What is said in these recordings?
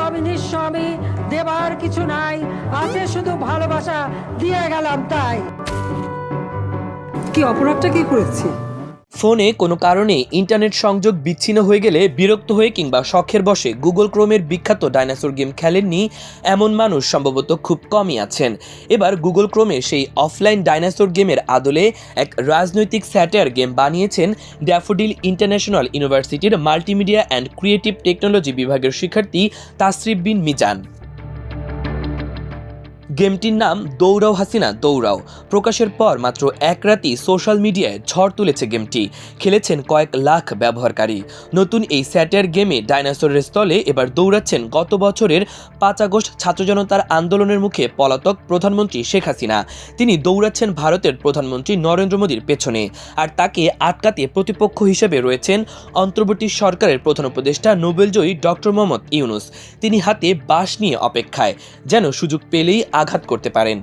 আমি নিঃস্ব আমি দেবার কিছু নাই। আছে শুধু ভালোবাসা, দিয়ে গেলাম তাই। কি অপরাধটা কি করেছি? ফোনে কোনো কারণে ইন্টারনেট সংযোগ বিচ্ছিন্ন হয়ে গেলে বিরক্ত হয়ে কিংবা শখের বসে গুগল ক্রোমের বিখ্যাত ডাইনোসর গেম খেলেননি এমন মানুষ সম্ভবত খুব কমই আছেন। এবার গুগল ক্রোমে সেই অফলাইন ডাইনোসর গেমের আদলে এক রাজনৈতিক স্যাটার গেম বানিয়েছেন ড্যাফোডিল ইন্টারন্যাশনাল ইউনিভার্সিটির মাল্টিমিডিয়া অ্যান্ড ক্রিয়েটিভ টেকনোলজি বিভাগের শিক্ষার্থী তাসরিফ বিন মিজান। গেমটির নাম দৌড়াও হাসিনা দৌড়াও প্রকাশের পর মাত্র এক রাতই সোশ্যাল মিডিয়ায় ঝড় তুলেছে গেমটি। খেলেছেন কয়েক লাখ ব্যবহারকারী। নতুন এই স্যাটার গেমে ডাইনোসরের স্থলে এবার দৌড়াচ্ছেন গত বছরের পাঁচ আগস্ট ছাত্র জনতার আন্দোলনের মুখে পলাতক প্রধানমন্ত্রী শেখ হাসিনা। তিনি দৌড়াচ্ছেন ভারতের প্রধানমন্ত্রী নরেন্দ্র মোদীর পেছনে। আর তাকে আটকাতে প্রতিপক্ষ হিসেবে রয়েছেন অন্তর্বর্তী সরকারের প্রধান উপদেষ্টা, নোবেলজয়ী ডক্টর মোহাম্মদ ইউনুস। তিনি হাতে বাঁশ নিয়ে অপেক্ষায়। যেন সুযোগ পেলেই আঘাত করতে পারেন।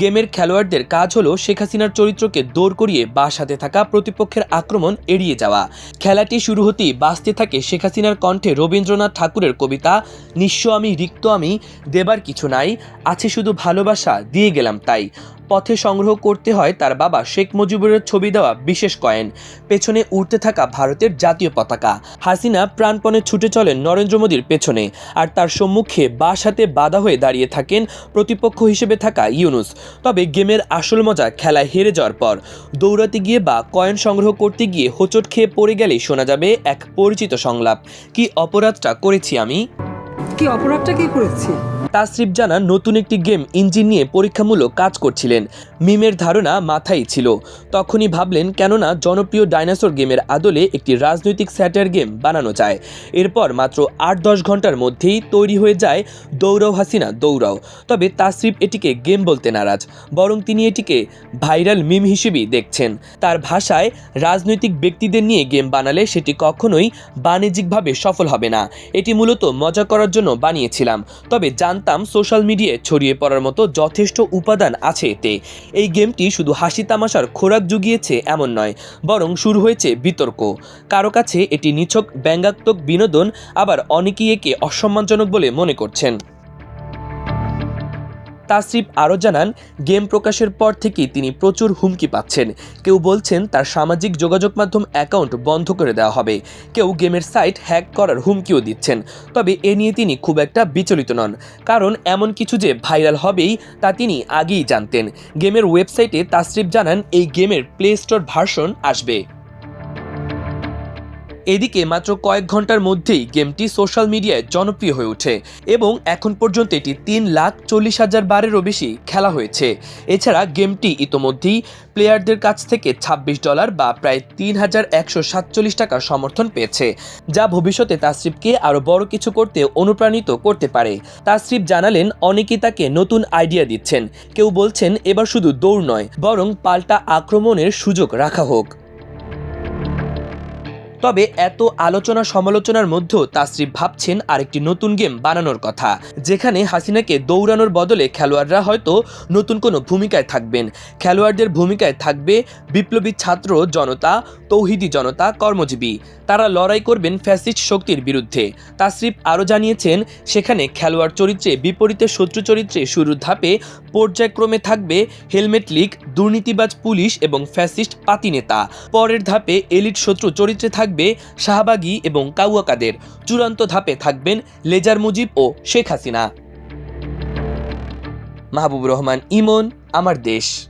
গেমের খেলোয়াড়দের কাজ হলো শেখ হাসিনার চরিত্রকে দৌড় করিয়ে বাসাতে থাকা প্রতিপক্ষের আক্রমণ এড়িয়ে যাওয়া। খেলাটি শুরু হতেই বাঁচতে থাকে শেখ হাসিনার কণ্ঠে রবীন্দ্রনাথ ঠাকুরের কবিতা, নিঃস্ব আমি, রিক্ত আমি, দেবার কিছু নাই, আছে শুধু ভালোবাসা, দিয়ে গেলাম তাই। পথে সংগ্রহ করতে হয় তার বাবা শেখ মুজিবুরের ছবি দেওয়া বিশেষ কয়েন। পেছনে উড়তে থাকা ভারতের জাতীয় পতাকা। হাসিনা প্রাণপণে ছুটে চলেন নরেন্দ্র মোদীর পেছনে। আর তার সম্মুখে বাস হাতে বাধা হয়ে দাঁড়িয়ে থাকেন প্রতিপক্ষ হিসেবে থাকা ইউনুস। তবে গেমের আসল মজা খেলায় হেরে যাওয়ার পর। দৌড়াতে গিয়ে বা কয়েন সংগ্রহ করতে গিয়ে হোঁচট খেয়ে পড়ে গেলেই শোনা যাবে এক পরিচিত সংলাপ। কি অপরাধটা করেছি আমি? কি অপরাধটা কি করেছি? তাসরিফ জানান নতুন একটি গেম ইঞ্জিন নিয়ে পরীক্ষামূলক কাজ করছিলেন। মিমের ধারণা মাথায় ছিল। তখনই ভাবলেন, কেননা জনপ্রিয় ডাইনোসর গেমের আদলে একটি রাজনৈতিক স্যাটার গেম বানানো যায়। এরপর মাত্র আট দশ ঘণ্টার মধ্যেই তৈরি হয়ে যায় দৌড়াও হাসিনা দৌড়াও তবে তাসরিফ এটিকে গেম বলতে নারাজ, বরং তিনি এটিকে ভাইরাল মিম হিসেবেই দেখছেন। তার ভাষায়, রাজনৈতিক ব্যক্তিদের নিয়ে গেম বানালে সেটি কখনোই বাণিজ্যিকভাবে সফল হবে না। এটি মূলত মজা করার জন্য বানিয়েছিলাম। তবে জানতাম সোশ্যাল মিডিয়ায় ছড়িয়ে পড়ার মতো যথেষ্ট উপাদান আছে এতে। এই গেমটি শুধু হাসি তামাশার খোরাক জুগিয়েছে এমন নয়, বরং শুরু হয়েছে বিতর্ক। কারও কাছে এটি নিছক ব্যঙ্গাত্মক বিনোদন, আবার অনেকেই একে অসম্মানজনক বলে মনে করছেন। তাসরিফ আরও জানান, গেম প্রকাশের পর থেকেই তিনি প্রচুর হুমকি পাচ্ছেন। কেউ বলছেন তার সামাজিক যোগাযোগ মাধ্যম অ্যাকাউন্ট বন্ধ করে দেওয়া হবে। কেউ গেমের সাইট হ্যাক করার হুমকিও দিচ্ছেন। তবে এ নিয়ে তিনি খুব একটা বিচলিত নন। কারণ এমন কিছু যে ভাইরাল হবেই, তা তিনি আগেই জানতেন। গেমের ওয়েবসাইটে তাসরিফ জানান, এই গেমের প্লে স্টোর ভার্সন আসবে। এদিকে মাত্র কয়েক ঘণ্টার মধ্যেই গেমটি সোশ্যাল মিডিয়ায় জনপ্রিয় হয়ে ওঠে এবং এখন পর্যন্ত এটি তিন লাখ চল্লিশ হাজার বারেরও বেশি খেলা হয়েছে। এছাড়া গেমটি ইতোমধ্যেই প্লেয়ারদের কাছ থেকে ছাব্বিশ ডলার বা প্রায় তিন হাজার একশো সাতচল্লিশ টাকার সমর্থন পেয়েছে, যা ভবিষ্যতে তাসরিফকে আরও বড় কিছু করতে অনুপ্রাণিত করতে পারে। তাসরিফ জানালেন, অনেকেই তাকে নতুন আইডিয়া দিচ্ছেন। কেউ বলছেন, এবার শুধু দৌড় নয়, বরং পাল্টা আক্রমণের সুযোগ রাখা হোক। তবে এত আলোচনা সমালোচনার মধ্যেও তাসরিফ ভাবছেন আরেকটি নতুন গেম বানানোর কথা, যেখানে হাসিনাকে দৌড়ানোর বদলে খেলোয়াড়রা হয়তো নতুন কোনো ভূমিকায় থাকবেন। খেলোয়াড়দের ভূমিকায় থাকবে বিপ্লবী ছাত্র জনতা, তৌহিদি জনতা, কর্মজীবী। তারা লড়াই করবেন ফ্যাসিস্ট শক্তির বিরুদ্ধে। তাসরিফ আরও জানিয়েছেন, সেখানে খেলোয়াড় চরিত্রে বিপরীতে শত্রু চরিত্রে শুরুর ধাপে পর্যায়ক্রমে থাকবে হেলমেট লিগ, দুর্নীতিবাজ পুলিশ এবং ফ্যাসিস্ট পাতি নেতা। পরের ধাপে এলিট শত্রু চরিত্রে থাকবে শাহবাগী এবং কাউয়াকাদের। চূড়ান্ত ধাপে থাকবেন লেজার মুজিব ও শেখ হাসিনা। মাহবুব রহমান, ইমন, আমার দেশ।